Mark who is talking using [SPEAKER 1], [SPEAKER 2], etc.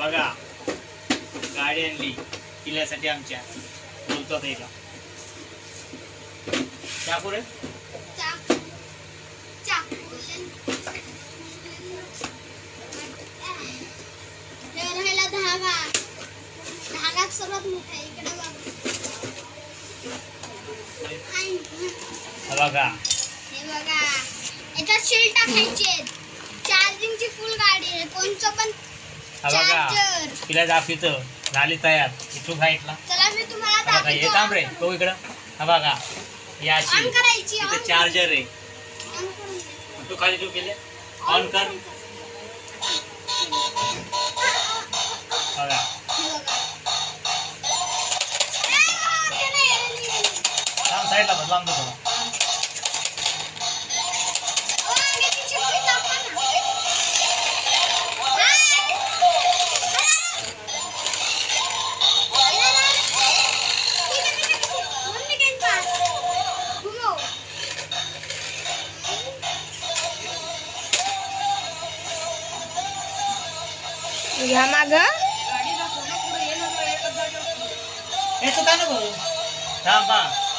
[SPEAKER 1] बघा. गाडी आणली. किल्ल्यासाठी आमच्या. बोलतो आता चाकू रे
[SPEAKER 2] धागा सर्वात मोठा आहे. इकडे बघा.
[SPEAKER 1] बघा
[SPEAKER 2] हे बघा. याच्यात शिल टाकायचे चार्जिंगची फुल गाडी आहे. कोणचं पण
[SPEAKER 1] हा बघा. तिला दाखवितं झाली तयार. इथून साईडला
[SPEAKER 2] तुम्हाला
[SPEAKER 1] हा बघा हे थांब रे. बघू इकडं. हा बघा. इथं
[SPEAKER 2] ऑन
[SPEAKER 1] चार्जर आहे. तू खाली तू केले. ऑन कर. बघा.
[SPEAKER 2] ते.
[SPEAKER 1] थांब साईडला बस. लांब थोडा.
[SPEAKER 2] ह्या
[SPEAKER 3] माग.
[SPEAKER 1] हे चुका ना थांब.